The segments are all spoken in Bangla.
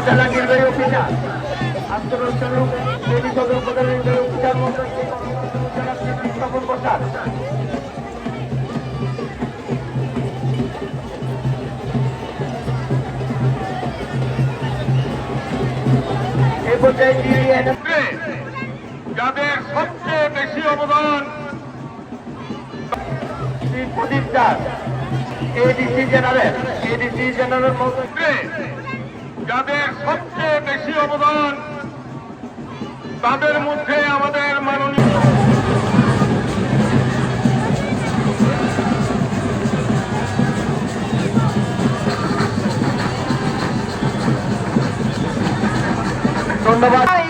উপজেলা নির্বাহী অফিসার আন্তর্জাতিক লেডি সদর উপজেলা নির্বাহী অফিসার স্থাপন দিয়ে যাদের সবচেয়ে বেশি অবদান Pradip Das ADC general ADC general যাদের সবচেয়ে বেশি অবদান তাদের মধ্যে আমাদের মাননীয় ধন্যবাদ।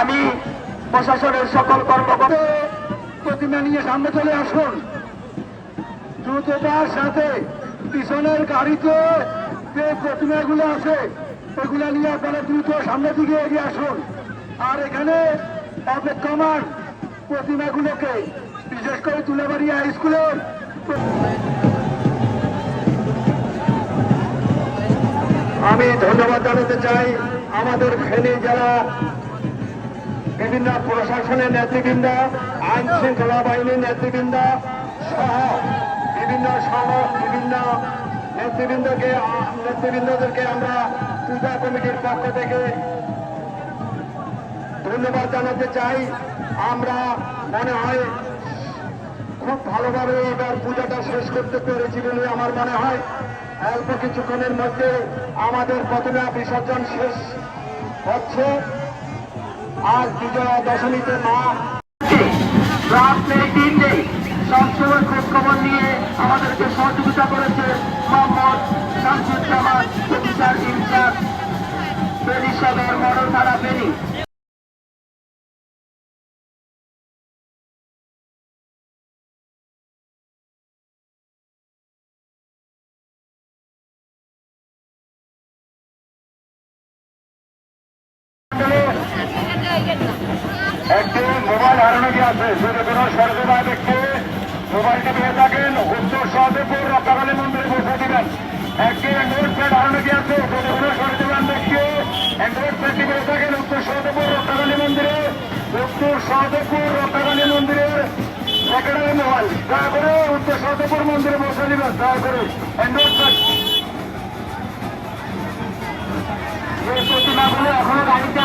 আমি প্রশাসনের সকল কর্মকর্তা প্রতিমা নিয়ে সামনে চলে আসুন। দ্রুততার সাথে পিছনের গাড়িতে যে প্রতিমাগুলো আছে ওগুলা নিয়ে আপনারা দ্রুত সামনের দিকে এগিয়ে আসুন। আর এখানে অপেক্ষমান প্রতিমাগুলোকে, বিশেষ করে তুলাবাড়ি হাই স্কুলের আমি ধন্যবাদ জানাতে চাই আমাদের ফেনী যারা বিভিন্ন প্রশাসনের নেতৃবৃন্দ আইন শৃঙ্খলা বাহিনীর নেতৃবৃন্দ সহ বিভিন্ন সহ বিভিন্ন নেতৃবৃন্দকে নেতৃবৃন্দদেরকে আমরা পূজা কমিটির পক্ষ থেকে ধন্যবাদ জানাতে চাই। আমরা মনে হয় খুব ভালোভাবে এবার পূজাটা শেষ করতে পেরেছি বলে আমার মনে হয়। অল্প কিছুক্ষণের মধ্যে আমাদের প্রতিমা বিসর্জন শেষ হচ্ছে। আজ বিজয়া দশমীতে মা রাত নেই দিন নেই সবসময় খোঁজ খবর নিয়ে আমাদেরকে সহযোগিতা করেছে Mohammad Shamsuzzaman officer in charge একটি মোবাইল হারানো গিয়েছে। যদি কোনো সরকার ব্যক্তি মোবাইলটি পেয়ে থাকেন। উত্তর সহদেবপুর রক্ষাকালী মন্দিরে পৌঁছে দিবেন একটি অ্যান্ড্রয়েড প্যাড হারানো গিয়েছে। যদি কোনো সরকার ব্যক্তি অ্যান্ড্রয়েড প্যাডটি পেয়ে থাকেন। উত্তর সহদেবপুর রক্ষাকালী মন্দিরে। উত্তর সহদেবপুর রক্ষাকালী মন্দিরের সেক্রেটারি মোবাইল। দয়া করে উত্তর সহদেবপুর মন্দিরে পৌঁছে দিবেন। দয়া করে অ্যান্ড্রয়েড প্যাড এখনও গাড়িতে